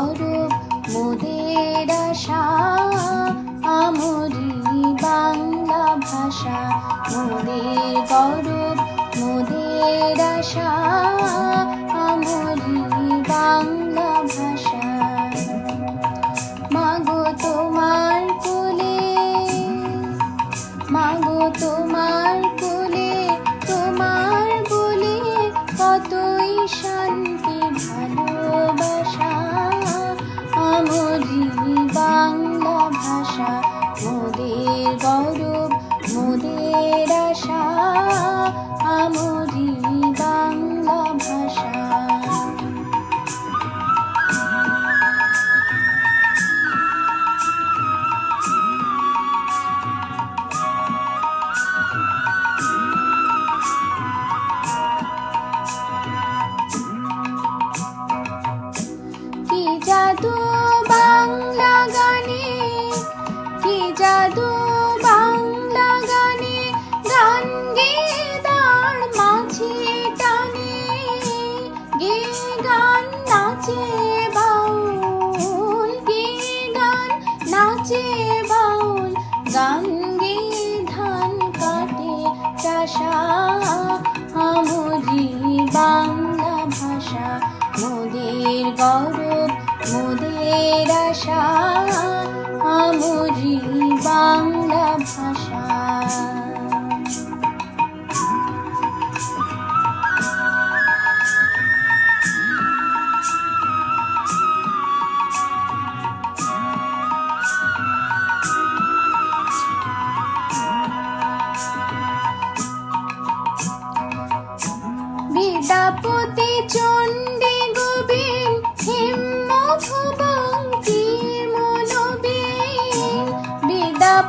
স্বরূপ মোদের আশা। আমরি বাংলা ভাষা মোদের গৌরব মোদের আশা। আমরি বাংলা মোদের 샤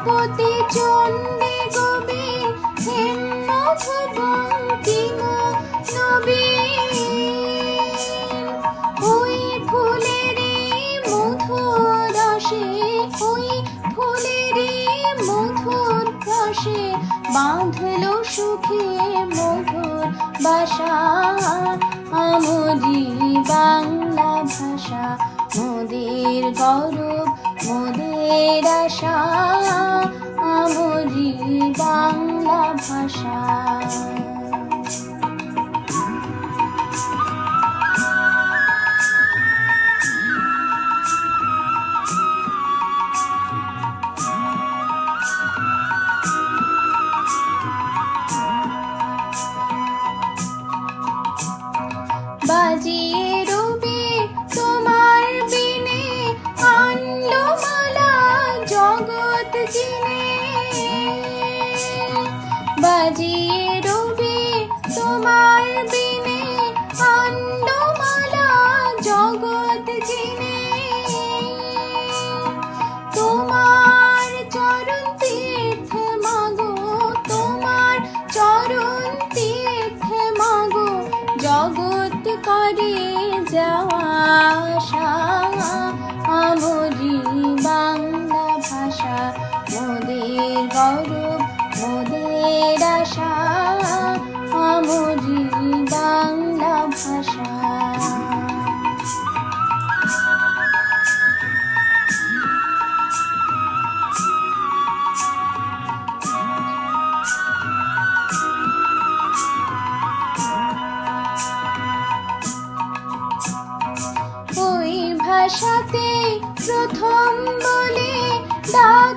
পতি চণ্ডী গোবি হেন্ন ওই ফুলের মধুর রসে ওই ফুলের মধুর রসে বাঁধল সুখে মধুর বাসা। আমরি বাংলা ভাষা, মোদের গৌরব, মোদের আশা। Pasha. দিনে অন্য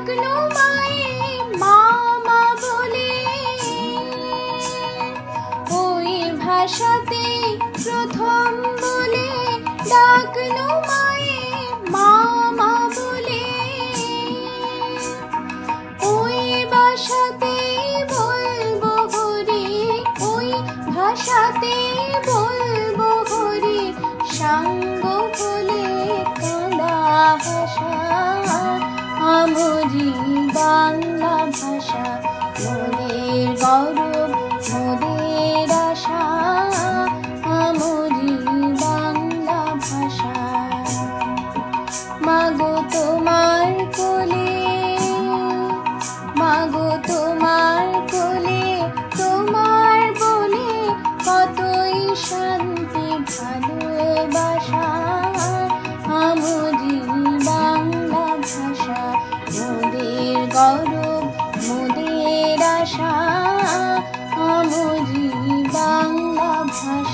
ডাকলো মায়ে মামা বলে। ওই ভাষাতে প্রথম বলে ডাকলো আমারই বাংলা ভাষা মোদের গৌরব মোদের ভাষা আমরি বাংলা ভাষা।